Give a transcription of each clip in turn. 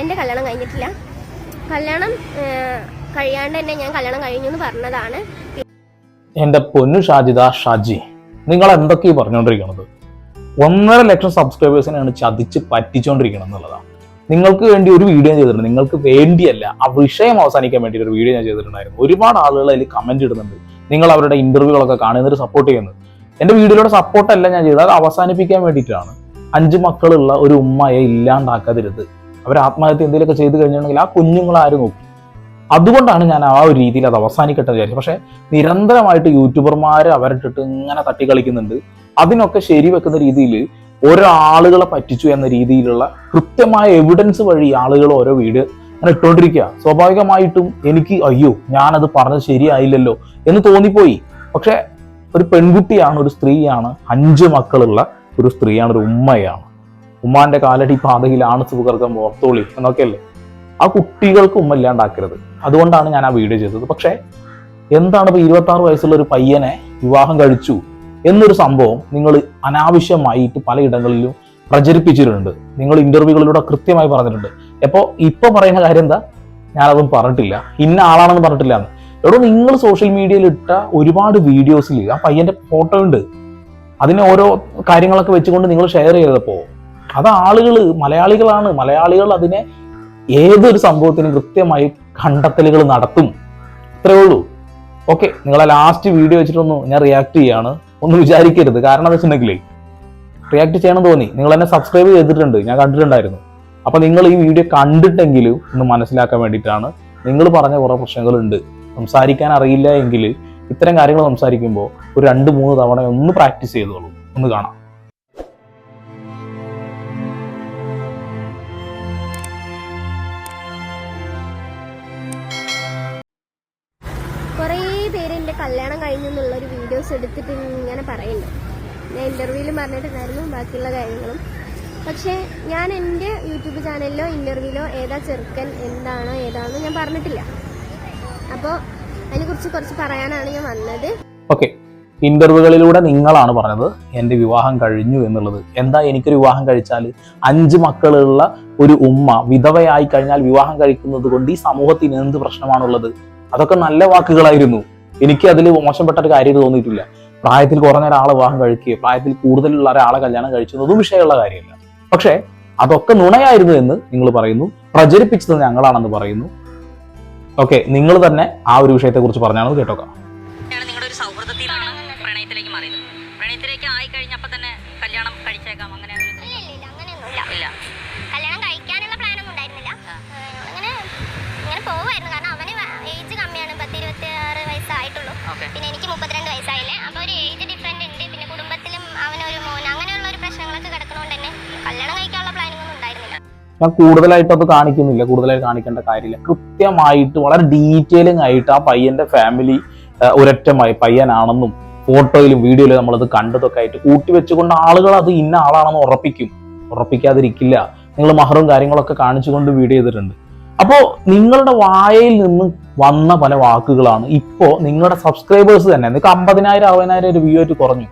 എന്റെ കല്യാണം കഴിഞ്ഞിട്ടില്ല. കല്യാണം കഴിയാണ്ട് തന്നെ ഞാൻ കല്യാണം കഴിഞ്ഞു എന്ന് പറഞ്ഞതാണ്. എന്റെ പൊന്നു ഷാജിദ ഷാജി നിങ്ങൾ എന്തൊക്കെയാണ് പറഞ്ഞുകൊണ്ടിരിക്കുന്നത് ഒന്നര ലക്ഷം സബ്സ്ക്രൈബേഴ്സിനെയാണ് ചതിച്ച് പറ്റിച്ചുകൊണ്ടിരിക്കണം എന്നുള്ളതാണ്. നിങ്ങൾക്ക് വേണ്ടി ഒരു വീഡിയോ ചെയ്തിട്ടുണ്ട്. നിങ്ങൾക്ക് വേണ്ടിയല്ല ആ വിഷയം അവസാനിക്കാൻ വേണ്ടി ഒരു വീഡിയോ ഞാൻ ചെയ്തിട്ടുണ്ടായിരുന്നു. ഒരുപാട് ആളുകൾ അതിൽ കമന്റ് ഇടുന്നുണ്ട്. നിങ്ങൾ അവരുടെ ഇന്റർവ്യൂകളൊക്കെ കാണുന്നതിന് സപ്പോർട്ട് ചെയ്യുന്നത്. എന്റെ വീഡിയോയുടെ സപ്പോർട്ടല്ല ഞാൻ ചെയ്തത്. അത് അവസാനിപ്പിക്കാൻ വേണ്ടിയിട്ടാണ്. അഞ്ച് മക്കളുള്ള ഒരു ഉമ്മയെ ഇല്ലാണ്ടാക്കാതിരുത് അവർ ആത്മഹത്യ എന്തെങ്കിലുമൊക്കെ ചെയ്തു കഴിഞ്ഞിട്ടുണ്ടെങ്കിൽ ആ കുഞ്ഞുങ്ങൾ ആര് നോക്കും? അതുകൊണ്ടാണ് ഞാൻ ആ ഒരു രീതിയിൽ അത് അവസാനിക്കട്ടെ വിചാരിച്ചത്. പക്ഷേ നിരന്തരമായിട്ട് യൂട്യൂബർമാർ അവരിട്ടിട്ട് ഇങ്ങനെ തട്ടിക്കളിക്കുന്നുണ്ട്. അതിനൊക്കെ ശരി വെക്കുന്ന രീതിയിൽ ഓരോ ആളുകളെ പറ്റിച്ചു എന്ന രീതിയിലുള്ള കൃത്യമായ എവിഡൻസ് വഴി ആളുകൾ ഓരോ വീട് അങ്ങനെ ഇട്ടുകൊണ്ടിരിക്കുക. സ്വാഭാവികമായിട്ടും എനിക്ക് അയ്യോ ഞാനത് പറഞ്ഞത് ശരിയായില്ലല്ലോ എന്ന് തോന്നിപ്പോയി. പക്ഷേ ഒരു പെൺകുട്ടിയാണ് ഒരു സ്ത്രീയാണ് അഞ്ച് മക്കളുള്ള ഒരു സ്ത്രീയാണ് ഒരു ഉമ്മയാണ്. ഉമ്മാന്റെ കാലടി പാതയിലാണ് സുഖർഗം ഓർത്തോളി എന്നൊക്കെയല്ലേ? ആ കുട്ടികൾക്ക് ഉമ്മ ഇല്ലാണ്ടാക്കരുത്. അതുകൊണ്ടാണ് ഞാൻ ആ വീഡിയോ ചെയ്തത്. പക്ഷേ എന്താണ് ഇപ്പൊ ഇരുപത്തി ആറ് വയസ്സുള്ള ഒരു പയ്യനെ വിവാഹം കഴിച്ചു എന്നൊരു സംഭവം നിങ്ങൾ അനാവശ്യമായിട്ട് പലയിടങ്ങളിലും പ്രചരിപ്പിച്ചിട്ടുണ്ട്. നിങ്ങൾ ഇന്റർവ്യൂകളിലൂടെ കൃത്യമായി പറഞ്ഞിട്ടുണ്ട്. അപ്പോൾ ഇപ്പൊ പറയുന്ന കാര്യം എന്താ? ഞാനതും പറഞ്ഞിട്ടില്ല. ഇന്ന ആളാണെന്ന് പറഞ്ഞിട്ടില്ല. എടോ നിങ്ങൾ സോഷ്യൽ മീഡിയയിൽ ഇട്ട ഒരുപാട് വീഡിയോസിൽ ആ പയ്യന്റെ ഫോട്ടോ ഉണ്ട്. അതിനെ ഓരോ കാര്യങ്ങളൊക്കെ വെച്ചുകൊണ്ട് നിങ്ങൾ ഷെയർ ചെയ്തപ്പോ അത് ആളുകൾ മലയാളികളാണ്. മലയാളികൾ അതിനെ ഏതൊരു സംഭവത്തിനും കൃത്യമായി കണ്ടെത്തലുകൾ നടത്തും. ഇത്രേ ഉള്ളൂ. ഓക്കെ നിങ്ങളെ ലാസ്റ്റ് വീഡിയോ വെച്ചിട്ടൊന്ന് ഞാൻ റിയാക്ട് ചെയ്യാണ്. ഒന്ന് വിചാരിക്കരുത്. കാരണം എന്താ വെച്ചിട്ടുണ്ടെങ്കിലേ റിയാക്ട് ചെയ്യണം തോന്നി. നിങ്ങൾ എന്നെ സബ്സ്ക്രൈബ് ചെയ്തിട്ടുണ്ട്. ഞാൻ കണ്ടിട്ടുണ്ടായിരുന്നു. അപ്പൊ നിങ്ങൾ ഈ വീഡിയോ കണ്ടിട്ടെങ്കിലും ഒന്ന് മനസ്സിലാക്കാൻ വേണ്ടിയിട്ടാണ്. നിങ്ങൾ പറഞ്ഞ കുറേ പ്രശ്നങ്ങളുണ്ട്. സംസാരിക്കാൻ അറിയില്ല എങ്കിൽ ഇത്തരം കാര്യങ്ങൾ സംസാരിക്കുമ്പോൾ ഒരു രണ്ട് മൂന്ന് തവണ ഒന്ന് പ്രാക്ടീസ് ചെയ്തോളൂ. ഒന്ന് കാണാം. ഞാൻ എന്റെ യൂട്യൂബ് ചാനലിലോ ഇന്റർവ്യൂലോ ഏതാ ചെറുക്കൻ എന്താണോ ഏതാണെന്ന് ഞാൻ പറഞ്ഞിട്ടില്ല. അപ്പോൾ അതിനെക്കുറിച്ച് കുറച്ച് പറയാനാണ് ഞാൻ വന്നത്. ഓക്കെ. ഇന്റർവ്യൂകളിലൂടെ നിങ്ങളാണ് പറഞ്ഞത് എന്റെ വിവാഹം കഴിഞ്ഞു എന്നുള്ളത്. എന്താ എനിക്കൊരു വിവാഹം കഴിച്ചാൽ? അഞ്ച് മക്കളുള്ള ഒരു ഉമ്മ വിധവയായി കഴിഞ്ഞാൽ വിവാഹം കഴിക്കുന്നത് കൊണ്ട് ഈ സമൂഹത്തിന് എന്ത് പ്രശ്നമാണുള്ളത്? അതൊക്കെ നല്ല വാക്കുകളായിരുന്നു. എനിക്ക് അതിൽ മോശപ്പെട്ട ഒരു കാര്യം തോന്നിയിട്ടില്ല. പ്രായത്തിൽ കുറഞ്ഞ ഒരാളെ വിവാഹം കഴിക്കുക പ്രായത്തിൽ കൂടുതലുള്ള ഒരാളെ കല്യാണം കഴിച്ചതും വിഷയമുള്ള കാര്യമല്ല. പക്ഷേ അതൊക്കെ നുണയായിരുന്നു എന്ന് നിങ്ങൾ പറയുന്നു. പ്രചരിപ്പിച്ചത് ഞങ്ങളാണെന്ന് പറയുന്നു. ഓക്കെ നിങ്ങൾ തന്നെ ആ ഒരു വിഷയത്തെ കുറിച്ച് പറഞ്ഞാണ് കേട്ടോക്കാം. ഞാൻ കൂടുതലായിട്ട് അത് കാണിക്കുന്നില്ല കൂടുതലായിട്ട് കാണിക്കേണ്ട കാര്യമില്ല. കൃത്യമായിട്ട് വളരെ ഡീറ്റെയിലിംഗ് ആയിട്ട് ആ പയ്യന്റെ ഫാമിലി ഒരൊറ്റമായി പയ്യനാണെന്നും ഫോട്ടോയിലും വീഡിയോയിലും നമ്മളത് കണ്ടതൊക്കെ ആയിട്ട് കൂട്ടി വെച്ചുകൊണ്ട് ആളുകൾ അത് ഇന്ന ആളാണെന്ന് ഉറപ്പിക്കും. ഉറപ്പിക്കാതിരിക്കില്ല. നിങ്ങൾ മഹറും കാര്യങ്ങളൊക്കെ കാണിച്ചുകൊണ്ട് വീഡിയോ ചെയ്തിട്ടുണ്ട്. അപ്പോൾ നിങ്ങളുടെ വായയിൽ നിന്ന് വന്ന പല വാക്കുകളാണ്. ഇപ്പോൾ നിങ്ങളുടെ സബ്സ്ക്രൈബേഴ്സ് തന്നെ നിങ്ങൾക്ക് അമ്പതിനായിരം അറുപതിനായിരം ഒരു വ്യൂ ആയിട്ട് കുറഞ്ഞു.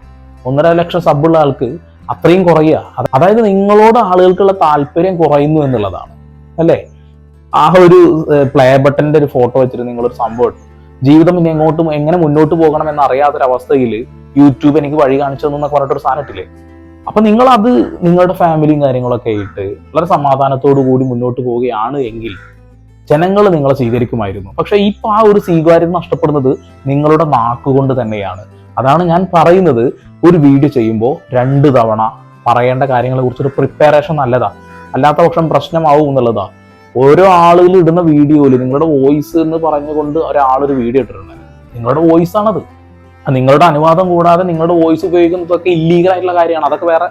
ഒന്നര ലക്ഷം സബ്ബുള്ള ആൾക്ക് അത്രയും കുറയുക. അതായത് നിങ്ങളോട് ആളുകൾക്കുള്ള താല്പര്യം കുറയുന്നു എന്നുള്ളതാണ്. അല്ലേ? ആ ഒരു പ്ലേ ബട്ടന്റെ ഒരു ഫോട്ടോ വെച്ചിട്ട് നിങ്ങളൊരു സംഭവം ജീവിതം ഇനി എങ്ങോട്ടും എങ്ങനെ മുന്നോട്ട് പോകണം എന്ന് അറിയാത്തൊരവസ്ഥയിൽ യൂട്യൂബ് എനിക്ക് വഴി കാണിച്ചു തന്നു എന്നൊക്കെ പറഞ്ഞിട്ടൊരു സാധനം ഇട്ടില്ലേ? അപ്പൊ നിങ്ങൾ അത് നിങ്ങളുടെ ഫാമിലിയും കാര്യങ്ങളൊക്കെ ആയിട്ട് വളരെ സമാധാനത്തോടു കൂടി മുന്നോട്ട് പോവുകയാണ് എങ്കിൽ ജനങ്ങൾ നിങ്ങളെ സ്വീകരിക്കുമായിരുന്നു. പക്ഷെ ഇപ്പൊ ആ ഒരു സ്വീകാര്യത നഷ്ടപ്പെടുന്നത് നിങ്ങളുടെ നാക്കുകൊണ്ട് തന്നെയാണ്. അതാണ് ഞാൻ പറയുന്നത്. ഒരു വീഡിയോ ചെയ്യുമ്പോൾ രണ്ട് തവണ പറയേണ്ട കാര്യങ്ങളെ കുറിച്ചൊരു പ്രിപ്പറേഷൻ നല്ലതാ. അല്ലാത്ത പക്ഷം പ്രശ്നമാവും എന്നുള്ളതാ. ഓരോ ആളുകൾ ഇടുന്ന വീഡിയോയിൽ നിങ്ങളുടെ വോയിസ് എന്ന് പറഞ്ഞുകൊണ്ട് ഒരാളൊരു വീഡിയോ ഇട്ടിട്ടുണ്ട്. നിങ്ങളുടെ വോയിസ് ആണത്. നിങ്ങളുടെ അനുവാദം കൂടാതെ നിങ്ങളുടെ വോയിസ് ഉപയോഗിക്കുന്നതൊക്കെ ഇല്ലീഗൽ ആയിട്ടുള്ള കാര്യമാണ്. അതൊക്കെ വേറെ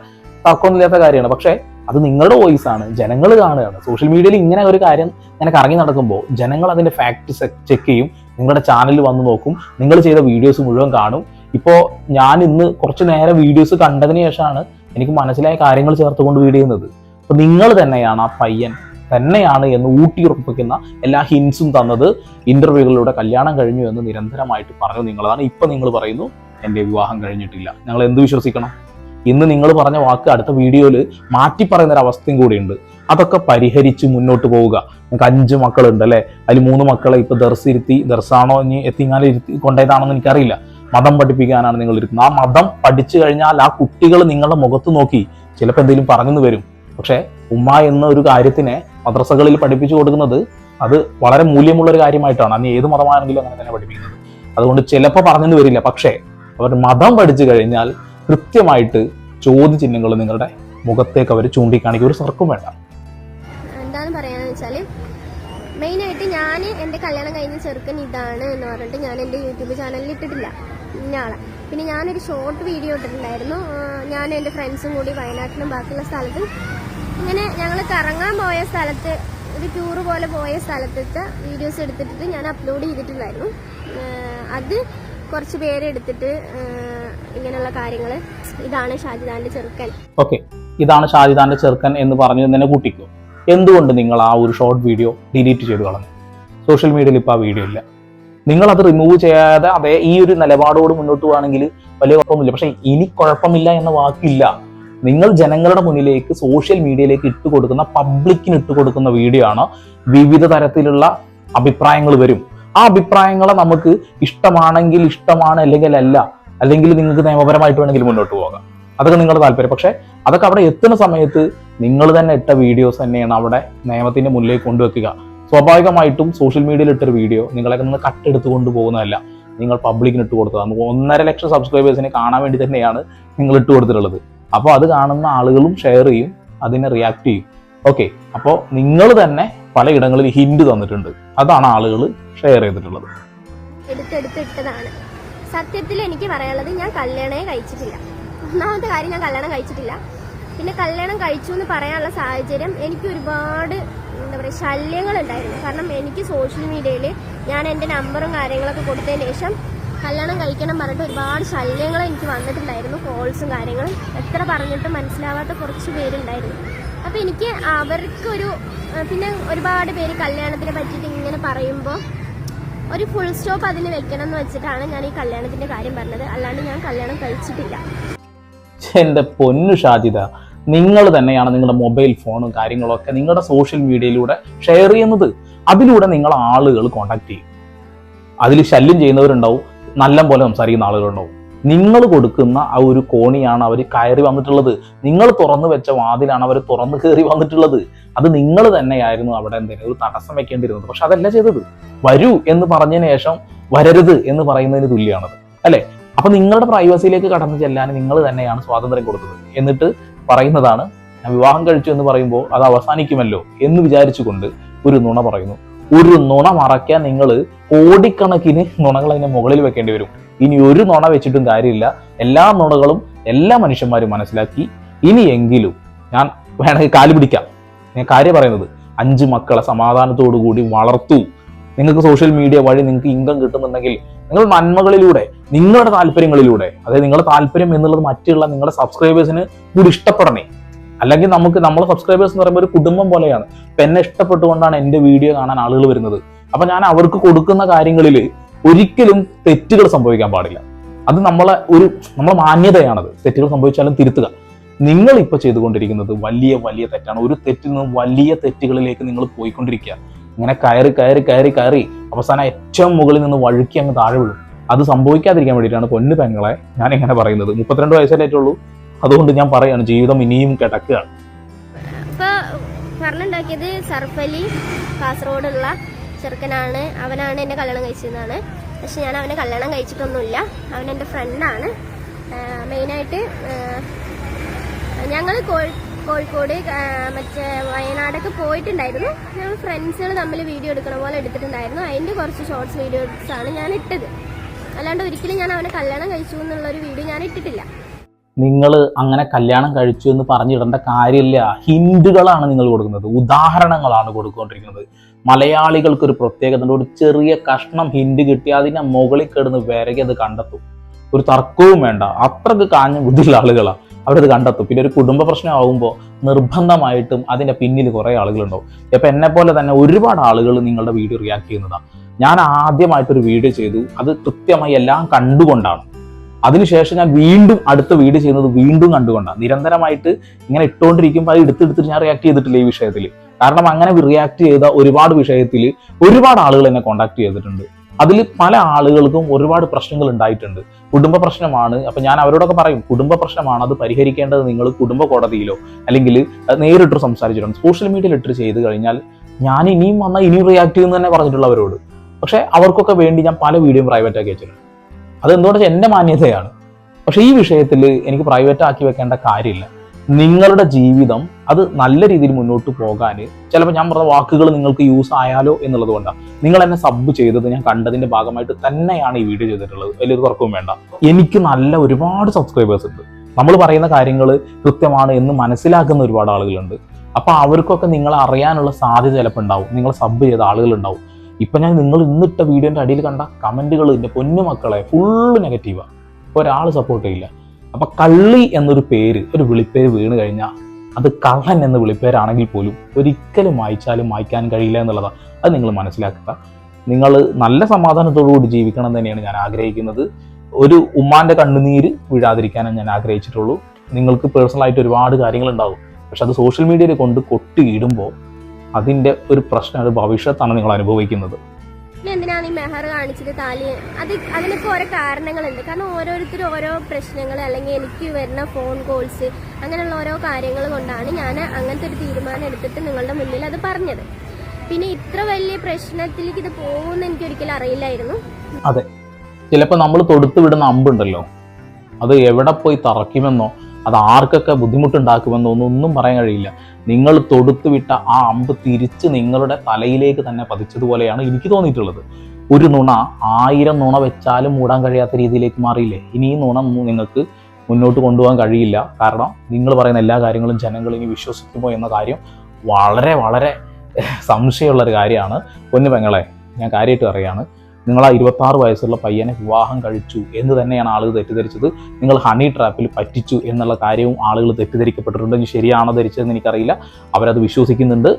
തർക്കമൊന്നുമില്ലാത്ത കാര്യമാണ്. പക്ഷേ അത് നിങ്ങളുടെ വോയിസ് ആണ്. ജനങ്ങൾ കാണുകയാണ്. സോഷ്യൽ മീഡിയയിൽ ഇങ്ങനെ ഒരു കാര്യം ഇങ്ങനെ കറങ്ങി നടക്കുമ്പോൾ ജനങ്ങൾ അതിന്റെ ഫാക്ട് ചെക്ക് ചെയ്യും. നിങ്ങളുടെ ചാനലിൽ വന്ന് നോക്കും. നിങ്ങൾ ചെയ്ത വീഡിയോസ് മുഴുവൻ കാണും. ഇപ്പോൾ ഞാൻ ഇന്ന് കുറച്ച് നേരം വീഡിയോസ് കണ്ടതിന് ശേഷമാണ് എനിക്ക് മനസ്സിലായ കാര്യങ്ങൾ ചേർത്തുകൊണ്ട് വീഡിയോ ചെയ്യുന്നത്. അപ്പോൾ നിങ്ങൾ തന്നെയാണ് ആ പയ്യൻ തന്നെയാണ് എന്ന് ഊട്ടി ഉറപ്പിക്കുന്ന എല്ലാ ഹിൻസും തന്നത്. ഇന്റർവ്യൂകളിലൂടെ കല്യാണം കഴിഞ്ഞു എന്ന് നിരന്തരമായിട്ട് പറഞ്ഞു നിങ്ങളതാണ് ഇപ്പൊ നിങ്ങൾ പറയുന്നു എന്റെ വിവാഹം കഴിഞ്ഞിട്ടില്ല. ഞങ്ങൾ എന്ത് വിശ്വസിക്കണം? ഇന്ന് നിങ്ങൾ പറഞ്ഞ വാക്ക് അടുത്ത വീഡിയോയിൽ മാറ്റി പറയുന്ന അവസ്ഥയും കൂടിയുണ്ട്. അതൊക്കെ പരിഹരിച്ച് മുന്നോട്ട് പോവുക. നിങ്ങൾക്ക് അഞ്ച് മക്കളുണ്ട് അല്ലേ? അതിൽ മൂന്ന് മക്കളെ ഇപ്പൊ ദർസ് ഇരുത്തി ദർസാണോ ഇനി എത്തിങ്ങാലും ഇരുത്തി കൊണ്ടേതാണോ എന്ന് എനിക്കറിയില്ല. മതം പഠിപ്പിക്കാനാണ് നിങ്ങൾ ഇരിക്കുന്നത്. ആ മതം പഠിച്ചു കഴിഞ്ഞാൽ ആ കുട്ടികൾ നിങ്ങളുടെ മുഖത്ത് നോക്കി ചിലപ്പോൾ എന്തെങ്കിലും പറഞ്ഞെന്ന് വരും. പക്ഷേ ഉമ്മ എന്ന ഒരു കാര്യത്തിനെ മദ്രസകളിൽ പഠിപ്പിച്ചു കൊടുക്കുന്നത് അത് വളരെ മൂല്യമുള്ള ഒരു കാര്യമായിട്ടാണ്. അന്ന് ഏത് മതമാണെങ്കിലും അങ്ങനെ തന്നെ പഠിപ്പിക്കുന്നത്. അതുകൊണ്ട് ചിലപ്പോൾ പറഞ്ഞെന്ന് വരില്ല. പക്ഷേ അവർ മതം പഠിച്ചു കഴിഞ്ഞാൽ കൃത്യമായിട്ട് ചോദ്യചിഹ്നങ്ങൾ നിങ്ങളുടെ മുഖത്തേക്ക് അവർ ചൂണ്ടിക്കാണിക്കുക ഒരു സർക്കും വേണ്ട. എന്താണ് പറയാന്ന് വെച്ചാൽ മെയിനായിട്ട് ഞാൻ എന്റെ കല്യാണം കഴിഞ്ഞ ചെറുക്കൻ ഇതാണ് എന്ന് പറഞ്ഞിട്ട് ഞാൻ എന്റെ യൂട്യൂബ് ചാനലിൽ ഇട്ടിട്ടില്ല. ഇന്നയാളെ പിന്നെ ഞാനൊരു ഷോർട്ട് വീഡിയോ ഇട്ടിട്ടുണ്ടായിരുന്നു. ഞാൻ എന്റെ ഫ്രണ്ട്സും കൂടി വയനാട്ടിലും ബാക്കിയുള്ള സ്ഥലത്തും ഇങ്ങനെ ഞങ്ങൾ കറങ്ങാൻ പോയ സ്ഥലത്ത് ഒരു ടൂറ് പോലെ പോയ സ്ഥലത്തെ വീഡിയോസ് എടുത്തിട്ട് ഞാൻ അപ്ലോഡ് ചെയ്തിട്ടുണ്ടായിരുന്നു. അത് കുറച്ച് പേരെടുത്തിട്ട് ഇങ്ങനെയുള്ള കാര്യങ്ങൾ ഇതാണ് ഷാജിദാന്റെ ചെറുക്കൻ. ഓക്കെ ഇതാണ് ഷാജിദാന്റെ ചെറുക്കൻ എന്ന് പറഞ്ഞു തന്നെ കൂട്ടിക്കോ. എന്തുകൊണ്ട് നിങ്ങൾ ആ ഒരു ഷോർട്ട് വീഡിയോ ഡിലീറ്റ് ചെയ്ത് കളഞ്ഞു? സോഷ്യൽ മീഡിയയിൽ ഇപ്പോൾ ആ വീഡിയോ ഇല്ല. നിങ്ങൾ അത് റിമൂവ് ചെയ്യാതെ അതേ ഈ ഒരു നിലപാടോട് മുന്നോട്ട് പോവുകയാണെങ്കിൽ വലിയ കുഴപ്പമൊന്നുമില്ല. പക്ഷേ ഇനി കുഴപ്പമില്ല എന്ന വാക്കില്ല. നിങ്ങൾ ജനങ്ങളുടെ മുന്നിലേക്ക് സോഷ്യൽ മീഡിയയിലേക്ക് ഇട്ട് കൊടുക്കുന്ന പബ്ലിക്കിന് ഇട്ട് കൊടുക്കുന്ന വീഡിയോ ആണ് വിവിധ തരത്തിലുള്ള അഭിപ്രായങ്ങൾ വരും. ആ അഭിപ്രായങ്ങളെ നമുക്ക് ഇഷ്ടമാണെങ്കിൽ ഇഷ്ടമാണ് അല്ലെങ്കിൽ അല്ല അല്ലെങ്കിൽ നിങ്ങൾക്ക് നിയമപരമായിട്ട് വേണമെങ്കിൽ മുന്നോട്ട് പോകാം. അതൊക്കെ നിങ്ങളുടെ താല്പര്യം. പക്ഷേ അതൊക്കെ അവിടെ എത്തുന്ന സമയത്ത് നിങ്ങൾ തന്നെ ഇട്ട വീഡിയോസ് തന്നെയാണ് അവിടെ നിയമത്തിന്റെ മുന്നിലേക്ക് കൊണ്ടുവെക്കുക. സ്വാഭാവികമായിട്ടും സോഷ്യൽ മീഡിയയിൽ ഇട്ടൊരു വീഡിയോ നിങ്ങളെ നിന്ന് കട്ടെടുത്ത് കൊണ്ടുപോകുന്നതല്ല നിങ്ങൾ പബ്ലിക്കിന് ഇട്ട് കൊടുത്തത്. നമുക്ക് ഒന്നര ലക്ഷം സബ്സ്ക്രൈബേഴ്സിനെ കാണാൻ വേണ്ടി തന്നെയാണ് നിങ്ങൾ ഇട്ട് കൊടുത്തിട്ടുള്ളത്. അപ്പോൾ അത് കാണുന്ന ആളുകളും ഷെയർ ചെയ്യും അതിനെ റിയാക്ട് ചെയ്യും. ഓക്കെ അപ്പോൾ നിങ്ങൾ തന്നെ പലയിടങ്ങളിൽ ഹിന്റ് തന്നിട്ടുണ്ട്. അതാണ് ആളുകൾ ഷെയർ ചെയ്തിട്ടുള്ളത്. എടുത്തെടുത്തിട്ടതാണ് സത്യത്തിൽ എനിക്ക് പറയാനുള്ളത് ഞാൻ കല്യാണമേ കഴിച്ചിട്ടില്ല. ഒന്നാമത്തെ കാര്യം ഞാൻ കല്യാണം കഴിച്ചിട്ടില്ല. പിന്നെ കല്യാണം കഴിച്ചു എന്ന് പറയാനുള്ള സാഹചര്യം എനിക്ക് ഒരുപാട് എന്താ പറയുക ശല്യങ്ങൾ ഉണ്ടായിരുന്നു കാരണം എനിക്ക് സോഷ്യൽ മീഡിയയിൽ ഞാൻ എന്റെ നമ്പറും കാര്യങ്ങളൊക്കെ കൊടുത്തതിന് ശേഷം കല്യാണം കഴിക്കണം പറഞ്ഞിട്ട് ഒരുപാട് ശല്യങ്ങൾ എനിക്ക് വന്നിട്ടുണ്ടായിരുന്നു കോൾസും കാര്യങ്ങളും. എത്ര പറഞ്ഞിട്ടും മനസ്സിലാവാത്ത കുറച്ച് പേരുണ്ടായിരുന്നു. അപ്പോൾ എനിക്ക് അവർക്കൊരു പിന്നെ ഒരുപാട് പേര് കല്യാണത്തിനെ പറ്റിയിട്ട് ഇങ്ങനെ പറയുമ്പോൾ ഒരു ഫുൾ സ്റ്റോപ്പ് അതിന് വെക്കണം എന്ന് വെച്ചിട്ടാണ് ഞാൻ ഈ കല്യാണത്തിന്റെ കാര്യം പറഞ്ഞത്. അല്ലാണ്ട് ഞാൻ കല്യാണം കഴിച്ചിട്ടില്ല. എന്റെ പൊന്നു ഷാജിദ. നിങ്ങൾ തന്നെയാണ് നിങ്ങളുടെ മൊബൈൽ ഫോണും കാര്യങ്ങളും ഒക്കെ നിങ്ങളുടെ സോഷ്യൽ മീഡിയയിലൂടെ ഷെയർ ചെയ്യുന്നത്. അതിലൂടെ നിങ്ങൾ ആളുകൾ കോണ്ടാക്ട് ചെയ്യും. അതിൽ ശല്യം ചെയ്യുന്നവരുണ്ടാവും നല്ല പോലെ സംസാരിക്കുന്ന ആളുകളുണ്ടാവും. നിങ്ങൾ കൊടുക്കുന്ന ആ ഒരു കോണിയാണ് അവർ കയറി വന്നിട്ടുള്ളത്. നിങ്ങൾ തുറന്നു വെച്ച വാതിലാണ് അവർ തുറന്നു കയറി വന്നിട്ടുള്ളത്. അത് നിങ്ങൾ തന്നെയായിരുന്നു അവിടെ എന്തെങ്കിലും ഒരു തടസ്സം വെക്കേണ്ടിയിരുന്നത്. പക്ഷെ അതല്ല ചെയ്തത്. വരൂ എന്ന് പറഞ്ഞതിന് ശേഷം വരരുത് എന്ന് പറയുന്നതിന് തുല്യമാണത് അല്ലേ? അപ്പൊ നിങ്ങളുടെ പ്രൈവസിയിലേക്ക് കടന്നു ചെല്ലാൻ നിങ്ങൾ തന്നെയാണ് സ്വാതന്ത്ര്യം കൊടുത്തത്. എന്നിട്ട് പറയുന്നതാണ്. ഞാൻ വിവാഹം കഴിച്ചു എന്ന് പറയുമ്പോൾ അത് അവസാനിക്കുമല്ലോ എന്ന് വിചാരിച്ചുകൊണ്ട് ഒരു നുണ പറയുന്നു. ഒരു നുണ മറയ്ക്കാൻ നിങ്ങൾ കോടിക്കണക്കിന് നുണകൾ അതിന്റെ മുകളിൽ വെക്കേണ്ടി വരും. ഇനി ഒരു നുണ വെച്ചിട്ടും കാര്യമില്ല. എല്ലാ നുണകളും എല്ലാ മനുഷ്യന്മാരും മനസ്സിലാക്കി. ഇനിയെങ്കിലും ഞാൻ വേണമെങ്കിൽ കാലു പിടിക്കാം. ഞാൻ കാര്യം പറയുന്നത് അഞ്ച് മക്കളെ സമാധാനത്തോടു കൂടി വളർത്തു. നിങ്ങൾക്ക് സോഷ്യൽ മീഡിയ വഴി നിങ്ങൾക്ക് ഇൻകം കിട്ടുന്നുണ്ടെങ്കിൽ നിങ്ങൾ നന്മകളിലൂടെ നിങ്ങളുടെ താല്പര്യങ്ങളിലൂടെ അതായത് നിങ്ങളുടെ താല്പര്യം എന്നുള്ളത് മറ്റുള്ള നിങ്ങളുടെ സബ്സ്ക്രൈബേഴ്സിന് കൂടി ഇഷ്ടപ്പെടണേ. അല്ലെങ്കിൽ നമുക്ക് നമ്മളെ സബ്സ്ക്രൈബേഴ്സ് എന്ന് പറയുമ്പോൾ ഒരു കുടുംബം പോലെയാണ്. ഇപ്പൊ എന്നെ ഇഷ്ടപ്പെട്ടുകൊണ്ടാണ് എന്റെ വീഡിയോ കാണാൻ ആളുകൾ വരുന്നത്. അപ്പൊ ഞാൻ അവർക്ക് കൊടുക്കുന്ന കാര്യങ്ങളിൽ ഒരിക്കലും തെറ്റുകൾ സംഭവിക്കാൻ പാടില്ല. അത് നമ്മളെ ഒരു നമ്മളെ മാന്യതയാണത്. തെറ്റുകൾ സംഭവിച്ചാലും തിരുത്തുക. നിങ്ങൾ ഇപ്പൊ ചെയ്തുകൊണ്ടിരിക്കുന്നത് വലിയ വലിയ തെറ്റാണ്. ഒരു തെറ്റിൽ നിന്നും വലിയ തെറ്റുകളിലേക്ക് നിങ്ങൾ പോയിക്കൊണ്ടിരിക്കുക. ഇങ്ങനെ കയറി കയറി കയറി കയറി അവസാനം ഏറ്റവും മുകളിൽ നിന്ന് വഴുക്കി അങ്ങ് താഴെ വീഴും. അത് സംഭവിക്കാതിരിക്കാൻ വേണ്ടിയിട്ടാണ് പൊന്നു പെങ്ങളെ ഞാൻ ഇങ്ങനെ പറയുന്നത്. മുപ്പത്തിരണ്ട് ഉള്ളൂ അതുകൊണ്ട് ഞാൻ പറയാണ് ജീവിതം ഇനിയും കിടക്കുകയാണ്. പറഞ്ഞുണ്ടാക്കിയത് സർഫലി കാസർഗോഡുള്ള ചെറുക്കനാണ്. അവനാണ് എന്നെ കല്യാണം കഴിച്ചതെന്നാണ്. പക്ഷെ ഞാൻ അവനെ കല്യാണം കഴിച്ചിട്ടൊന്നുമില്ല. അവൻ എന്റെ ഫ്രണ്ടാണ് മെയിനായിട്ട് ഞങ്ങൾ കോഴിക്കോട് മറ്റേ വയനാടൊക്കെ പോയിട്ടുണ്ടായിരുന്നു. ഞങ്ങൾ ഫ്രണ്ട്സുകൾ തമ്മിൽ വീഡിയോ എടുക്കണ പോലെ എടുത്തിട്ടുണ്ടായിരുന്നു. അതിന്റെ കുറച്ച് ഷോർട്സ് ആണ് ഞാൻ ഇട്ടത്. അല്ലാണ്ട് ഒരിക്കലും ഞാൻ അവനെ കല്യാണം കഴിച്ചു എന്നുള്ളൊരു വീഡിയോ ഞാൻ ഇട്ടിട്ടില്ല. നിങ്ങൾ അങ്ങനെ കല്യാണം കഴിച്ചു എന്ന് പറഞ്ഞിടേണ്ട കാര്യമില്ല. ഹിന്ദുകളാണ് നിങ്ങൾ കൊടുക്കുന്നത്. ഉദാഹരണങ്ങളാണ് കൊടുക്കൊണ്ടിരിക്കുന്നത്. മലയാളികൾക്ക് ഒരു പ്രത്യേകത ഒരു ചെറിയ കഷ്ണം ഹിന്ദു കിട്ടി അതിനെ മുകളിൽ കിടന്ന് വിരകി അത് കണ്ടെത്തും. ഒരു തർക്കവും വേണ്ട. അത്രയ്ക്ക് കാഞ്ഞ ബുദ്ധിയുള്ള ആളുകളാണ് അവരത് കണ്ടെത്തും. പിന്നെ ഒരു കുടുംബ പ്രശ്നമാകുമ്പോൾ നിർബന്ധമായിട്ടും അതിന്റെ പിന്നിൽ കുറേ ആളുകളുണ്ടാവും. ഇപ്പം എന്നെ പോലെ തന്നെ ഒരുപാട് ആളുകൾ നിങ്ങളുടെ വീഡിയോ റിയാക്ട് ചെയ്യുന്നതാണ് ഞാൻ ആദ്യമായിട്ടൊരു വീഡിയോ ചെയ്തു. അത് കൃത്യമായി എല്ലാം കണ്ടുകൊണ്ടാണ്. അതിനുശേഷം ഞാൻ വീണ്ടും അടുത്ത വീഡിയോ ചെയ്യുന്നത് വീണ്ടും കണ്ടുകൊണ്ടാണ്. നിരന്തരമായിട്ട് ഇങ്ങനെ ഇട്ടുകൊണ്ടിരിക്കുമ്പോൾ അത് എടുത്തെടുത്തിട്ട് ഞാൻ റിയാക്ട് ചെയ്തിട്ടില്ല ഈ വിഷയത്തിൽ കാരണം അങ്ങനെ റിയാക്ട് ചെയ്ത ഒരുപാട് വിഷയത്തിൽ ഒരുപാട് ആളുകൾ എന്നെ കോൺടാക്ട് ചെയ്തിട്ടുണ്ട്. അതിൽ പല ആളുകൾക്കും ഒരുപാട് പ്രശ്നങ്ങൾ ഉണ്ടായിട്ടുണ്ട്. കുടുംബ പ്രശ്നമാണ്. അപ്പൊ ഞാൻ അവരോടൊക്കെ പറയും കുടുംബ പ്രശ്നമാണ് അത് പരിഹരിക്കേണ്ടത് നിങ്ങൾ കുടുംബ കോടതിയിലോ അല്ലെങ്കിൽ നേരിട്ട് സംസാരിച്ചിട്ടുണ്ട് സോഷ്യൽ മീഡിയയിൽ ഇട്ട് ചെയ്ത് കഴിഞ്ഞാൽ ഞാൻ ഇനിയും വന്നാൽ ഇനിയും റിയാക്ട് ചെയ്യുമെന്ന് തന്നെ പറഞ്ഞിട്ടുള്ളവരോട്. പക്ഷെ അവർക്കൊക്കെ വേണ്ടി ഞാൻ പല വീഡിയോയും പ്രൈവറ്റ് ആക്കി വെച്ചിട്ടുണ്ട്. അത് വെച്ചാൽ എന്റെ മാന്യതയാണ്. പക്ഷെ ഈ വിഷയത്തിൽ എനിക്ക് പ്രൈവറ്റ് ആക്കി വെക്കേണ്ട കാര്യമില്ല. നിങ്ങളുടെ ജീവിതം അത് നല്ല രീതിയിൽ മുന്നോട്ട് പോകാൻ ചിലപ്പോൾ ഞാൻ പറഞ്ഞ വാക്കുകൾ നിങ്ങൾക്ക് യൂസ് ആയാലോ എന്നുള്ളത് കൊണ്ടാണ് നിങ്ങൾ എന്നെ സബ് ചെയ്തത് ഞാൻ കണ്ടതിന്റെ ഭാഗമായിട്ട് തന്നെയാണ് ഈ വീഡിയോ ചെയ്തിട്ടുള്ളത്. വലിയൊരു തർക്കവും വേണ്ട. എനിക്ക് നല്ല ഒരുപാട് സബ്സ്ക്രൈബേഴ്സ് ഉണ്ട്. നമ്മൾ പറയുന്ന കാര്യങ്ങൾ കൃത്യമാണ് എന്ന് മനസ്സിലാക്കുന്ന ഒരുപാട് ആളുകളുണ്ട്. അപ്പൊ അവർക്കൊക്കെ നിങ്ങളെ അറിയാനുള്ള സാധ്യത ചിലപ്പോൾ ഉണ്ടാവും. നിങ്ങൾ സബ് ചെയ്ത ആളുകൾ ഉണ്ടാവും. ഇപ്പൊ ഞാൻ നിങ്ങൾ ഇന്നിട്ട വീഡിയോന്റെ അടിയിൽ കണ്ട കമന്റുകൾ എന്റെ പൊന്നുമക്കളെ ഫുള്ള് നെഗറ്റീവാണ് ഒരാൾ സപ്പോർട്ട് ചെയ്യില്ല. അപ്പൊ കള്ളി എന്നൊരു പേര് ഒരു വിളിപ്പേര് വീണ് കഴിഞ്ഞാൽ അത് കള്ളൻ എന്ന വിളിപ്പേരാണെങ്കിൽ പോലും ഒരിക്കലും വായിച്ചാലും വായിക്കാൻ കഴിയില്ല എന്നുള്ളതാണ് അത് നിങ്ങൾ മനസ്സിലാക്കുക. നിങ്ങൾ നല്ല സമാധാനത്തോടു കൂടി ജീവിക്കണം തന്നെയാണ് ഞാൻ ആഗ്രഹിക്കുന്നത്. ഒരു ഉമ്മാന്റെ കണ്ണുനീര് വീഴാതിരിക്കാനും ഞാൻ ആഗ്രഹിച്ചിട്ടുള്ളൂ. നിങ്ങൾക്ക് പേഴ്സണലായിട്ട് ഒരുപാട് കാര്യങ്ങൾ ഉണ്ടാവും പക്ഷെ അത് സോഷ്യൽ മീഡിയയിൽ കൊണ്ട് കൊട്ടിയിടുമ്പോൾ അതിന്റെ ഒരു പ്രശ്നം അത് ഭവിഷ്യത്താണ് നിങ്ങൾ അനുഭവിക്കുന്നത്. പിന്നെ എന്തിനാണ് ഈ മെഹർ കാണിച്ചത് താലി? അത് അതിനൊക്കെ ഓരോ കാരണങ്ങളുണ്ട്. കാരണം ഓരോരുത്തരും ഓരോ പ്രശ്നങ്ങൾ അല്ലെങ്കിൽ എനിക്ക് വരുന്ന ഫോൺ കോൾസ് അങ്ങനെയുള്ള ഓരോ കാര്യങ്ങൾ കൊണ്ടാണ് ഞാൻ അങ്ങനത്തെ ഒരു തീരുമാനം എടുത്തിട്ട് നിങ്ങളുടെ മുന്നിൽ അത് പറഞ്ഞത്. പിന്നെ ഇത്ര വലിയ പ്രശ്നത്തിലേക്ക് ഇത് പോകുമെന്ന് എനിക്ക് ഒരിക്കലും അറിയില്ലായിരുന്നു. അതെ. ചിലപ്പോൾ നമ്മൾ തൊടുത്ത് വിടുന്ന അമ്പുണ്ടല്ലോ. അത് എവിടെ പോയി തറയ്ക്കുമെന്നോ അത് ആർക്കൊക്കെ ബുദ്ധിമുട്ടുണ്ടാക്കുമെന്നൊന്നും ഒന്നും പറയാൻ കഴിയില്ല. നിങ്ങൾ തൊടുത്തു വിട്ട ആ അമ്പ് തിരിച്ച് നിങ്ങളുടെ തലയിലേക്ക് തന്നെ പതിച്ചതുപോലെയാണ് എനിക്ക് തോന്നിയിട്ടുള്ളത്. ഒരു നുണ ആയിരം നുണ വെച്ചാലും മൂടാൻ കഴിയാത്ത രീതിയിലേക്ക് മാറിയില്ലേ? ഇനി ഈ നുണ നിങ്ങൾക്ക് മുന്നോട്ട് കൊണ്ടുപോകാൻ കഴിയില്ല. കാരണം നിങ്ങൾ പറയുന്ന എല്ലാ കാര്യങ്ങളും ജനങ്ങൾ ഇനി വിശ്വസിക്കുമോ എന്ന കാര്യം വളരെ വളരെ സംശയമുള്ളൊരു കാര്യമാണ്. പൊന്നു പെങ്ങളെ ഞാൻ കാര്യമായിട്ട് അറിയാണ് നിങ്ങൾ ആ ഇരുപത്തി ആറ് വയസ്സുള്ള പയ്യനെ വിവാഹം കഴിച്ചു എന്ന് തന്നെയാണ് ആളുകൾ തെറ്റിദ്ധരിച്ചത്. നിങ്ങൾ ഹണി ട്രാപ്പിൽ പറ്റിച്ചു എന്നുള്ള കാര്യവും ആളുകൾ തെറ്റിദ്ധരിക്കപ്പെട്ടിട്ടുണ്ട്. ഇനി ശരിയാണോ ധരിച്ചതെന്ന് എനിക്കറിയില്ല. അവരത് വിശ്വസിക്കുന്നുണ്ട്.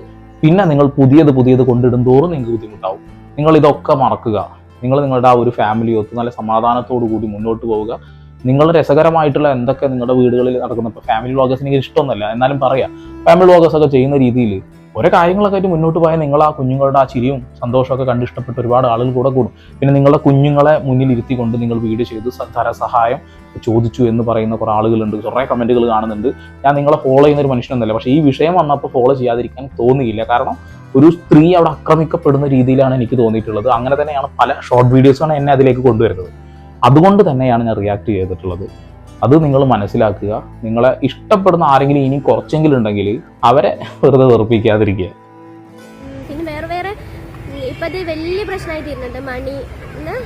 പിന്നെ നിങ്ങൾ പുതിയത് പുതിയത് കൊണ്ടിടും തോറും നിങ്ങൾക്ക് ബുദ്ധിമുട്ടാവും. നിങ്ങൾ ഇതൊക്കെ മറക്കുക. നിങ്ങൾ നിങ്ങളുടെ ആ ഒരു ഫാമിലി ഒത്ത് നല്ല സമാധാനത്തോടു കൂടി മുന്നോട്ട് പോവുക. നിങ്ങൾ രസകരമായിട്ടുള്ള എന്തൊക്കെ നിങ്ങളുടെ വീടുകളിൽ നടക്കുന്ന ഇപ്പോൾ ഫാമിലി വ്ളോഗേഴ്സ് എനിക്ക് ഇഷ്ടമൊന്നുമല്ല. എന്നാലും പറയാം. ഫാമിലി വ്ളോഗേഴ്സ് ഒക്കെ ചെയ്യുന്ന രീതിയിൽ ഓരോ കാര്യങ്ങളൊക്കെ ആയിട്ട് മുന്നോട്ട് പോയാൽ നിങ്ങൾ ആ കുഞ്ഞുങ്ങളുടെ ആ ചിരിയും സന്തോഷമൊക്കെ കണ്ട് ഇഷ്ടപ്പെട്ട ഒരുപാട് ആളുകൾ കൂടെ കൂടും. പിന്നെ നിങ്ങളുടെ കുഞ്ഞുങ്ങളെ മുന്നിൽ ഇരുത്തിക്കൊണ്ട് നിങ്ങൾ വീഡിയോ ചെയ്ത് ധനസഹായം ചോദിച്ചു എന്ന് പറയുന്ന കുറേ ആളുകളുണ്ട്. കുറേ കമന്റുകൾ കാണുന്നുണ്ട്. ഞാൻ നിങ്ങളെ ഫോളോ ചെയ്യുന്ന ഒരു മനുഷ്യനൊന്നല്ല പക്ഷേ ഈ വിഷയം വന്നപ്പോൾ ഫോളോ ചെയ്യാതിരിക്കാൻ തോന്നിയില്ല. കാരണം ഒരു സ്ത്രീ അവിടെ ആക്രമിക്കപ്പെടുന്ന രീതിയിലാണ് എനിക്ക് തോന്നിയിട്ടുള്ളത്. അങ്ങനെ തന്നെയാണ് പല ഷോർട്ട് വീഡിയോസാണ് എന്നെ അതിലേക്ക് കൊണ്ടുവരുന്നത്. അതുകൊണ്ട് തന്നെയാണ് ഞാൻ റിയാക്ട് ചെയ്തിട്ടുള്ളത്. അത് നിങ്ങൾ മനസ്സിലാക്കുക. നിങ്ങളെ ഇഷ്ടപ്പെടുന്ന ആരെങ്കിലും ഇനി കുറച്ചെങ്കിലും ഉണ്ടെങ്കിൽ അവരെ വെറുതെ വെറുപ്പിക്കാതിരിക്കുക. പിന്നെ വേറെ വേറെ ഇപ്പൊ അത് വലിയ പ്രശ്നമായി തീരുന്നുണ്ട്. മണി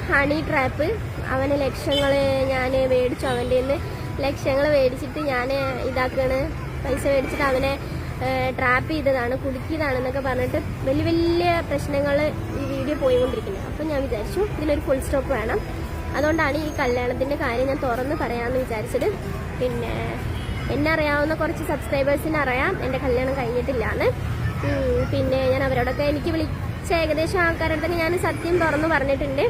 ഹണി ട്രാപ്പ് അവന് ലക്ഷങ്ങൾ ഞാൻ മേടിച്ചു. അവന്റെ നിന്ന് ലക്ഷങ്ങൾ മേടിച്ചിട്ട് ഞാൻ ഇതാക്കാണ്. പൈസ മേടിച്ചിട്ട് അവനെ ട്രാപ്പ് ചെയ്തതാണ് കുടുക്കിയതാണെന്നൊക്കെ പറഞ്ഞിട്ട് വലിയ വലിയ പ്രശ്നങ്ങൾ ഈ വീഡിയോ പോയിക്കൊണ്ടിരിക്കുന്നത് അപ്പം ഞാൻ വിചാരിച്ചു ഇതിനൊരു ഫുൾ സ്റ്റോപ്പ് വേണം. അതുകൊണ്ടാണ് ഈ കല്യാണത്തിന്റെ കാര്യം ഞാൻ തുറന്ന് പറയാമെന്ന് വിചാരിച്ചത്. പിന്നെ എന്നെ അറിയാവുന്ന കുറച്ച് സബ്സ്ക്രൈബേഴ്സിന് അറിയാം. എന്റെ കല്യാണം കഴിഞ്ഞിട്ടില്ലാന്ന്. പിന്നെ ഞാൻ അവരോടൊക്കെ എനിക്ക് വിളിച്ച ഏകദേശം ആൾക്കാരുടെ തന്നെ ഞാൻ സത്യം തുറന്നു പറഞ്ഞിട്ടുണ്ട്.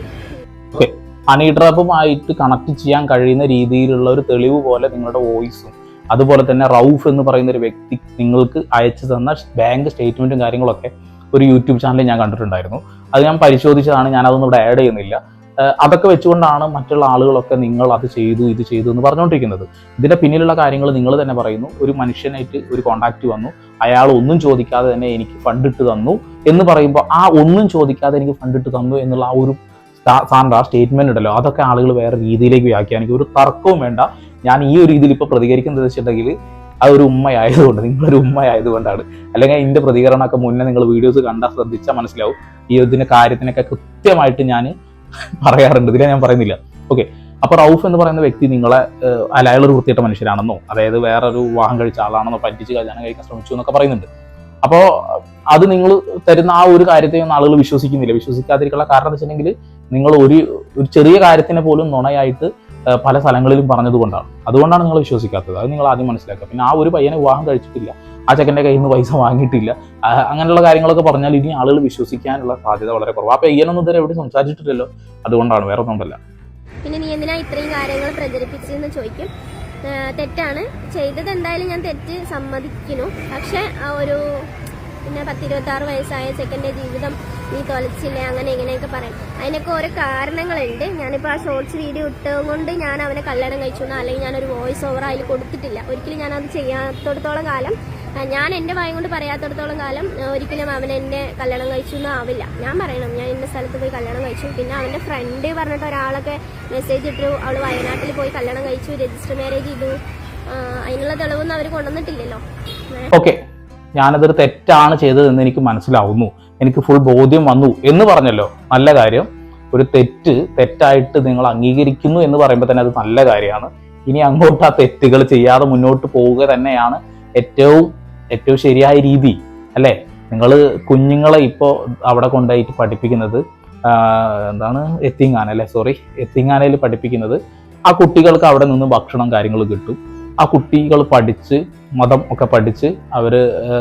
ഓക്കെ ഹണി ട്രാപ്പുമായിട്ട് കണക്ട് ചെയ്യാൻ കഴിയുന്ന രീതിയിലുള്ള ഒരു തെളിവ് പോലെ നിങ്ങളുടെ വോയിസും അതുപോലെ തന്നെ റൌഫ് എന്ന് പറയുന്ന ഒരു വ്യക്തി നിങ്ങൾക്ക് അയച്ചു തന്ന ബാങ്ക് സ്റ്റേറ്റ്മെന്റും കാര്യങ്ങളൊക്കെ ഒരു യൂട്യൂബ് ചാനലിൽ ഞാൻ കണ്ടിട്ടുണ്ടായിരുന്നു. അത് ഞാൻ പരിശോധിച്ചതാണ് ഞാൻ അതൊന്നും ഇവിടെ ആഡ് ചെയ്യുന്നില്ല. അതൊക്കെ വെച്ചുകൊണ്ടാണ് മറ്റുള്ള ആളുകളൊക്കെ നിങ്ങൾ അത് ചെയ്തു ഇത് ചെയ്തു എന്ന് പറഞ്ഞുകൊണ്ടിരിക്കുന്നത്. ഇതിന്റെ പിന്നിലുള്ള കാര്യങ്ങൾ നിങ്ങൾ തന്നെ പറയുന്നു. ഒരു മനുഷ്യനായിട്ട് ഒരു കോണ്ടാക്ട് വന്നു. അയാൾ ഒന്നും ചോദിക്കാതെ തന്നെ എനിക്ക് ഫണ്ട് ഇട്ട് തന്നു എന്ന് പറയുമ്പോൾ ആ ഒന്നും ചോദിക്കാതെ എനിക്ക് ഫണ്ട് ഇട്ട് തന്നു എന്നുള്ള ആ ഒരു സാറിന്റെ ആ സ്റ്റേറ്റ്മെന്റ് ഉണ്ടല്ലോ. അതൊക്കെ ആളുകൾ വേറെ രീതിയിലേക്ക് വ്യാഖ്യാനിക്കും. ഒരു തർക്കവും വേണ്ട. ഞാൻ ഈ ഒരു രീതിയിൽ ഇപ്പൊ പ്രതികരിക്കുന്നത് വെച്ചിട്ടുണ്ടെങ്കിൽ അത് ഒരു ഉമ്മയായതുകൊണ്ട് നിങ്ങളൊരു ഉമ്മയായതുകൊണ്ടാണ്. അല്ലെങ്കിൽ ഇതിന്റെ പ്രതികരണമൊക്കെ മുന്നേ നിങ്ങൾ വീഡിയോസ് കണ്ടാൽ ശ്രദ്ധിച്ചാൽ മനസ്സിലാവും. ഈ ഇതിന്റെ കാര്യത്തിനൊക്കെ കൃത്യമായിട്ട് ഞാൻ പറയാറുണ്ട്. ഇതിലെ ഞാൻ പറയുന്നില്ല. ഓക്കെ അപ്പോൾ റൌഫ് എന്ന് പറയുന്ന വ്യക്തി നിങ്ങളെ അല്ല ഒരു വൃത്തിയിട്ട മനുഷ്യരാണെന്നോ അതായത് വേറൊരു വിവാഹം കഴിച്ച ആളാണെന്നോ പറ്റിച്ച് കല്യാണം കഴിക്കാൻ ശ്രമിച്ചു എന്നൊക്കെ പറയുന്നുണ്ട്. അപ്പോൾ അത് നിങ്ങൾ തരുന്ന ആ ഒരു കാര്യത്തെയൊന്നും ആളുകൾ വിശ്വസിക്കുന്നില്ല. വിശ്വസിക്കാതിരിക്കാനുള്ള കാരണം എന്ന് വെച്ചിട്ടുണ്ടെങ്കിൽ നിങ്ങൾ ഒരു ഒരു ചെറിയ കാര്യത്തിനെ പോലും നുണയായിട്ട് പല സ്ഥലങ്ങളിലും പറഞ്ഞതുകൊണ്ടാണ് അതുകൊണ്ടാണ് നിങ്ങൾ വിശ്വസിക്കാത്തത്. അത് നിങ്ങൾ ആദ്യം മനസ്സിലാക്കുക. പിന്നെ ആ ഒരു പയ്യനെ വിവാഹം കഴിച്ചിട്ടില്ല. ആ ചെക്കന്റെ കയ്യിൽ നിന്ന് പൈസ വാങ്ങിയിട്ടില്ല. അങ്ങനെയുള്ള കാര്യങ്ങളൊക്കെ പറഞ്ഞാൽ ഇനി ആളുകൾ വിശ്വസിക്കാനുള്ള സാധ്യത വളരെ കുറവ്. ആ പയ്യനൊന്നും ഇതുവരെ എവിടെ സംസാരിച്ചിട്ടില്ലല്ലോ. അതുകൊണ്ടാണ് വേറെ ഒന്നുമല്ല പിന്നെ നീ എന്തിനാ ഇത്രയും കാര്യങ്ങൾ പ്രചരിപ്പിച്ചെന്ന് ചോദിക്കും. തെറ്റാണ്. ചെയ്തത് എന്തായാലും ഞാൻ തെറ്റ് സമ്മതിക്കുന്നു. പക്ഷെ ഒരു പിന്നെ പത്തിരുപത്താറ് വയസ്സായ ചെക്കന്റെ ജീവിതം നീ തൊലച്ചില്ലേ അങ്ങനെ ഇങ്ങനെയൊക്കെ പറയും. അതിനൊക്കെ ഓരോ കാരണങ്ങളുണ്ട്. ഞാനിപ്പോൾ ആ ഷോർട്സ് വീഡിയോ ഇട്ടത് കൊണ്ട് ഞാൻ അവനെ കല്യാണം കഴിച്ചു അല്ലെങ്കിൽ ഞാനൊരു വോയിസ് ഓവർ അതിൽ കൊടുത്തിട്ടില്ല. ഒരിക്കലും ഞാനത് ചെയ്യാത്തടത്തോളം കാലം ഞാൻ എന്റെ വായം കൊണ്ട് പറയാത്തടത്തോളം കാലം ഒരിക്കലും അവൻ എന്നെ കല്യാണം കഴിച്ചു ഒന്നും ആവില്ല. ഞാൻ പറയണം ഞാൻ ഇന്ന സ്ഥലത്ത് പോയി കല്യാണം കഴിച്ചു. പിന്നെ അവന്റെ ഫ്രണ്ട് പറഞ്ഞിട്ട് ഒരാളൊക്കെ മെസ്സേജ് ഇട്ടു അവൾ വയനാട്ടിൽ പോയി കല്യാണം കഴിച്ചു രജിസ്റ്റർ മാരേജ് ചെയ്തു. അതിനുള്ള തെളിവൊന്നും അവർ കൊണ്ടുവന്നിട്ടില്ലല്ലോ. ഓക്കെ ഞാനതൊരു തെറ്റാണ് ചെയ്തതെന്ന് എനിക്ക് മനസ്സിലാവുന്നു. എനിക്ക് ഫുൾ ബോധ്യം വന്നു എന്ന് പറഞ്ഞല്ലോ. നല്ല കാര്യം. ഒരു തെറ്റ് തെറ്റായിട്ട് നിങ്ങൾ അംഗീകരിക്കുന്നു എന്ന് പറയുമ്പോൾ തന്നെ അത് നല്ല കാര്യമാണ്. ഇനി അങ്ങോട്ട് ആ തെറ്റുകൾ ചെയ്യാതെ മുന്നോട്ട് പോവുക തന്നെയാണ് ഏറ്റവും ഏറ്റവും ശരിയായ രീതി അല്ലേ? നിങ്ങൾ കുഞ്ഞുങ്ങളെ ഇപ്പോൾ അവിടെ കൊണ്ടുപോയിട്ട് പഠിപ്പിക്കുന്നത് എന്താണ്? എത്തിങ്ങാന അല്ലേ? സോറി എത്തിങ്ങാനയിൽ പഠിപ്പിക്കുന്നത്. ആ കുട്ടികൾക്ക് അവിടെ നിന്ന് ഭക്ഷണം കാര്യങ്ങൾ കിട്ടും. ആ കുട്ടികൾ പഠിച്ച് മതം ഒക്കെ പഠിച്ച് അവർ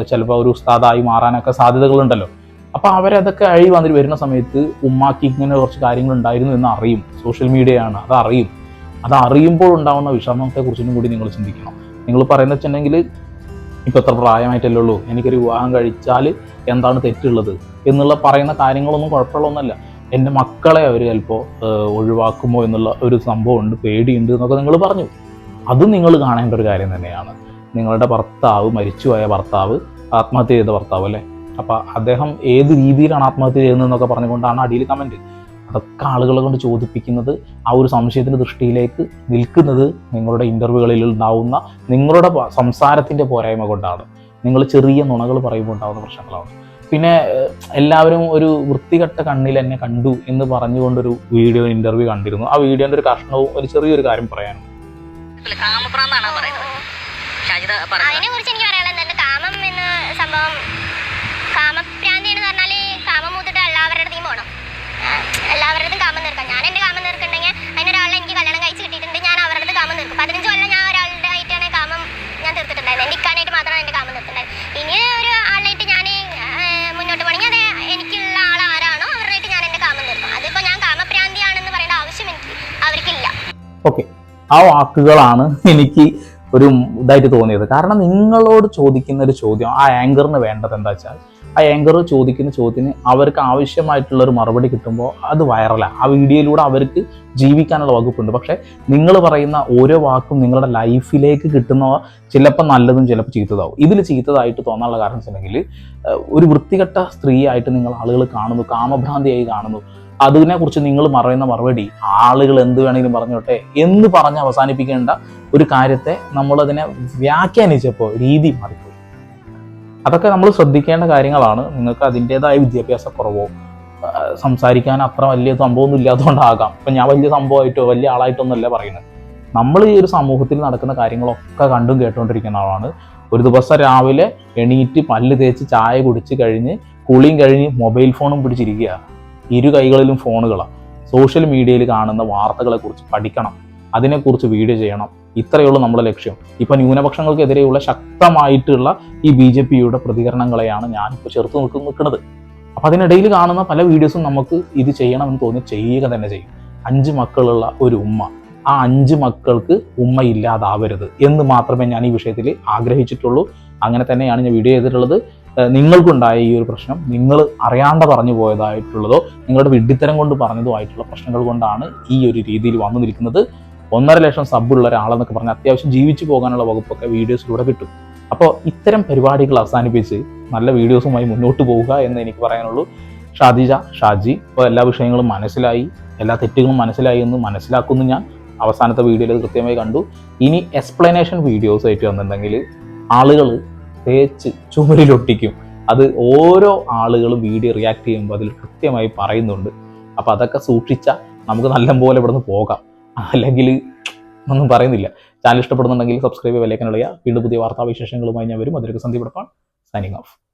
ചിലപ്പോൾ ഒരു ഉസ്താദായി മാറാനൊക്കെ സാധ്യതകളുണ്ടല്ലോ. അപ്പോൾ അവരതൊക്കെ അഴി വന്നിട്ട് വരുന്ന സമയത്ത് ഉമ്മാക്ക് ഇങ്ങനെ കുറച്ച് കാര്യങ്ങൾ ഉണ്ടായിരുന്നു എന്ന് അറിയും. സോഷ്യൽ മീഡിയയാണ് അത് അറിയും അത് അറിയുമ്പോൾ ഉണ്ടാവുന്ന വിഷമത്തെക്കുറിച്ചും കൂടി നിങ്ങൾ ചിന്തിക്കണം. നിങ്ങൾ പറയുന്നത് വെച്ചിട്ടുണ്ടെങ്കിൽ ഇപ്പോൾ എത്ര പ്രായമായിട്ടല്ലേ ഉള്ളൂ എനിക്കൊരു വിവാഹം കഴിച്ചാൽ എന്താണ് തെറ്റുള്ളത് എന്നുള്ള പറയുന്ന കാര്യങ്ങളൊന്നും കുഴപ്പമുള്ളൊന്നല്ല എന്റെ മക്കളെ അവർ ചിലപ്പോൾ ഒഴിവാക്കുമോ എന്നുള്ള ഒരു സംഭവമുണ്ട് പേടിയുണ്ട് എന്നൊക്കെ നിങ്ങൾ പറഞ്ഞു. അത് നിങ്ങൾ കാണേണ്ട ഒരു കാര്യം തന്നെയാണ്. നിങ്ങളുടെ ഭർത്താവ് മരിച്ചുപോയ ഭർത്താവ് ആത്മഹത്യ ചെയ്ത ഭർത്താവ് അല്ലേ? അപ്പൊ അദ്ദേഹം ഏത് രീതിയിലാണ് ആത്മഹത്യ ചെയ്യുന്നതെന്നൊക്കെ പറഞ്ഞുകൊണ്ടാണ് അടിയിൽ കമന്റ് അതൊക്കെ ആളുകളെ കൊണ്ട് ചോദിപ്പിക്കുന്നത് ആ ഒരു സംശയത്തിന്റെ ദൃഷ്ടിയിലേക്ക് നിൽക്കുന്നത് നിങ്ങളുടെ ഇന്റർവ്യൂകളിൽ ഉണ്ടാവുന്ന നിങ്ങളുടെ സംസാരത്തിന്റെ പോരായ്മ കൊണ്ടാണ്. നിങ്ങൾ ചെറിയ നുണകൾ പറയുമ്പോൾ ഉണ്ടാകുന്ന പ്രശ്നങ്ങളാണ്. പിന്നെ എല്ലാവരും ഒരു വൃത്തികെട്ട കണ്ണിൽ എന്നെ കണ്ടു എന്ന് പറഞ്ഞുകൊണ്ടൊരു വീഡിയോ ഇന്റർവ്യൂ കണ്ടിരുന്നു. ആ വീഡിയോന്റെ ഒരു കഷ്ണവും ഒരു ചെറിയൊരു കാര്യം പറയാനും അല്ല, പറയുന്നത്? അതിനെ കുറിച്ച് എനിക്ക് പറയാനുള്ളത് കാമം എന്ന സംഭവം കാമപ്രാന്തി എന്ന് പറഞ്ഞാൽ കാമം മൂത്തിട്ട് എല്ലാവരുടെ അടുത്തും പോകണം എല്ലാവരുടെയും കാമം തീർക്കാം ഞാൻ എന്റെ കാമം തീർക്കുന്നുണ്ടെങ്കിൽ അതിനൊരാളെ എനിക്ക് കല്യാണം കഴിച്ച് കിട്ടിയിട്ടുണ്ട് ഞാൻ അവരുടെ അടുത്ത് കാമം തീർക്കും പതിനഞ്ച് കൊല്ലം ഞാൻ ഒരാളുടെ ആയിട്ടാണ് കാമം ഞാൻ തീർത്തിട്ടുണ്ടായിരുന്നത് എന്റെ ഇക്കാനായിട്ട് മാത്രമാണ് എന്റെ കാമം തീർത്തിട്ടുണ്ടായത് ഇനി ഒരു ആളായിട്ട് ഞാൻ മുന്നോട്ട് പോകണമെങ്കിൽ അത് എനിക്കുള്ള ആൾ ആരാണോ അവരുമായിട്ട് ഞാൻ എന്റെ കാമം തീർക്കും അതിപ്പോ ഞാൻ കാമപ്രാന്തിയാണെന്ന് പറയേണ്ട ആവശ്യം എനിക്ക് അവർക്കില്ല ഓക്കെ ആ വാക്കുകളാണ് എനിക്ക് ഒരു ഇതായിട്ട് തോന്നിയത്. കാരണം നിങ്ങളോട് ചോദിക്കുന്ന ഒരു ചോദ്യം ആ ആങ്കറിന് വേണ്ടത് എന്താ വെച്ചാൽ ആ ആങ്കർ ചോദിക്കുന്ന ചോദ്യത്തിന് അവർക്ക് ആവശ്യമായിട്ടുള്ള ഒരു മറുപടി കിട്ടുമ്പോൾ അത് വൈറലാണ് ആ. വീഡിയോയിലൂടെ അവർക്ക് ജീവിക്കാനുള്ള വകുപ്പുണ്ട്. പക്ഷേ നിങ്ങൾ പറയുന്ന ഓരോ വാക്കും നിങ്ങളുടെ ലൈഫിലേക്ക് കിട്ടുന്ന ചിലപ്പോൾ നല്ലതും ചിലപ്പോൾ ചീത്തതാവും. ഇതിൽ ചീത്തതായിട്ട് തോന്നാനുള്ള കാരണം വെച്ചിട്ടുണ്ടെങ്കിൽ ഒരു വൃത്തികെട്ട സ്ത്രീയായിട്ട് നിങ്ങൾ ആളുകൾ കാണുന്നു കാമഭ്രാന്തിയായി കാണുന്നു. അതിനെ കുറിച്ച് നിങ്ങൾ പറയുന്ന മറുപടി ആളുകൾ എന്ത് വേണമെങ്കിലും പറഞ്ഞോട്ടെ എന്ന് പറഞ്ഞ് അവസാനിപ്പിക്കേണ്ട ഒരു കാര്യത്തെ നമ്മളതിനെ വ്യാഖ്യാനിച്ചപ്പോൾ രീതി മാറിപ്പോയി. അതൊക്കെ നമ്മൾ ശ്രദ്ധിക്കേണ്ട കാര്യങ്ങളാണ്. നിങ്ങൾക്ക് അതിന്റെതായ വിദ്യാഭ്യാസ കുറവോ സംസാരിക്കാൻ അത്ര വലിയ സംഭവമൊന്നും ഇല്ലാത്തതുകൊണ്ടാകാം. ഇപ്പം ഞാൻ വലിയ സംഭവമായിട്ടോ വലിയ ആളായിട്ടൊന്നുമല്ല പറയുന്നത്. നമ്മൾ ഈ ഒരു സമൂഹത്തിൽ നടക്കുന്ന കാര്യങ്ങളൊക്കെ കണ്ടും കേട്ടുകൊണ്ടിരിക്കുന്ന ആളാണ്. ഒരു ദിവസം രാവിലെ എണീറ്റ് പല്ല് തേച്ച് ചായ കുടിച്ച് കഴിഞ്ഞ് കുളിയും കഴിഞ്ഞ് മൊബൈൽ ഫോണും പിടിച്ചിരിക്കുക ഇരു കൈകളിലും ഫോണുകളാണ് സോഷ്യൽ മീഡിയയിൽ കാണുന്ന വാർത്തകളെ കുറിച്ച് പഠിക്കണം. അതിനെക്കുറിച്ച് വീഡിയോ ചെയ്യണം. ഇത്രയുള്ള നമ്മുടെ ലക്ഷ്യം. ഇപ്പൊ ന്യൂനപക്ഷങ്ങൾക്കെതിരെയുള്ള ശക്തമായിട്ടുള്ള ഈ ബി ജെ പിയുടെ പ്രതികരണങ്ങളെയാണ് ഞാനിപ്പോൾ ചെറുത്ത് നിൽക്കുന്ന നിൽക്കുന്നത്. അപ്പൊ അതിനിടയിൽ കാണുന്ന പല വീഡിയോസും നമുക്ക് ഇത് ചെയ്യണമെന്ന് തോന്നി ചെയ്യുക തന്നെ ചെയ്യും. അഞ്ച് മക്കളുള്ള ഒരു ഉമ്മ. ആ അഞ്ച് മക്കൾക്ക് ഉമ്മ ഇല്ലാതാവരുത് എന്ന് മാത്രമേ ഞാൻ ഈ വിഷയത്തിൽ ആഗ്രഹിച്ചിട്ടുള്ളൂ. അങ്ങനെ തന്നെയാണ് ഞാൻ വീഡിയോ ചെയ്തിട്ടുള്ളത്. നിങ്ങൾക്കുണ്ടായ ഈ ഒരു പ്രശ്നം നിങ്ങൾ അറിയാണ്ട് പറഞ്ഞു പോയതായിട്ടുള്ളതോ നിങ്ങളുടെ വിഡ്ഢിത്തരം കൊണ്ട് പറഞ്ഞതോ ആയിട്ടുള്ള പ്രശ്നങ്ങൾ കൊണ്ടാണ് ഈ ഒരു രീതിയിൽ വന്നു നിൽക്കുന്നത്. ഒന്നര ലക്ഷം സബ്ബുള്ള ഒരാളെന്നൊക്കെ പറഞ്ഞാൽ അത്യാവശ്യം ജീവിച്ചു പോകാനുള്ള വകുപ്പൊക്കെ വീഡിയോസിലൂടെ കിട്ടും. അപ്പോൾ ഇത്തരം പരിപാടികൾ അവസാനിപ്പിച്ച് നല്ല വീഡിയോസുമായി മുന്നോട്ട് പോവുക എന്ന് എനിക്ക് പറയാനുള്ളൂ. ഷാദിജ ഷാജി ഇപ്പോൾ എല്ലാ വിഷയങ്ങളും മനസ്സിലായി എല്ലാ തെറ്റുകളും മനസ്സിലായി എന്ന് മനസ്സിലാക്കുന്നു ഞാൻ. അവസാനത്തെ വീഡിയോയിൽ കൃത്യമായി കണ്ടു. ഇനി എക്സ്പ്ലനേഷൻ വീഡിയോസ് ആയിട്ട് വന്നിട്ടുണ്ടെങ്കിൽ ആളുകൾ തേച്ച് ചുമരിലൊട്ടിക്കും. അത് ഓരോ ആളുകളും വീഡിയോ റിയാക്ട് ചെയ്യുമ്പോൾ അതിൽ കൃത്യമായി പറയുന്നുണ്ട്. അപ്പോൾ അതൊക്കെ സൂക്ഷിച്ചാൽ നമുക്ക് നല്ലപോലെ ഇവിടുന്ന് പോകാം. അല്ലെങ്കിൽ ഒന്നും പറയുന്നില്ല. ചാനൽ ഇഷ്ടപ്പെടുന്നുണ്ടെങ്കിൽ സബ്സ്ക്രൈബ് വിലക്കാൻ വീണ്ടും പുതിയ വാർത്താവിശേഷങ്ങളുമായി ഞാൻ വരും. അതിലേക്ക് സന്ദീപ് സൈനിങ് ഓഫ്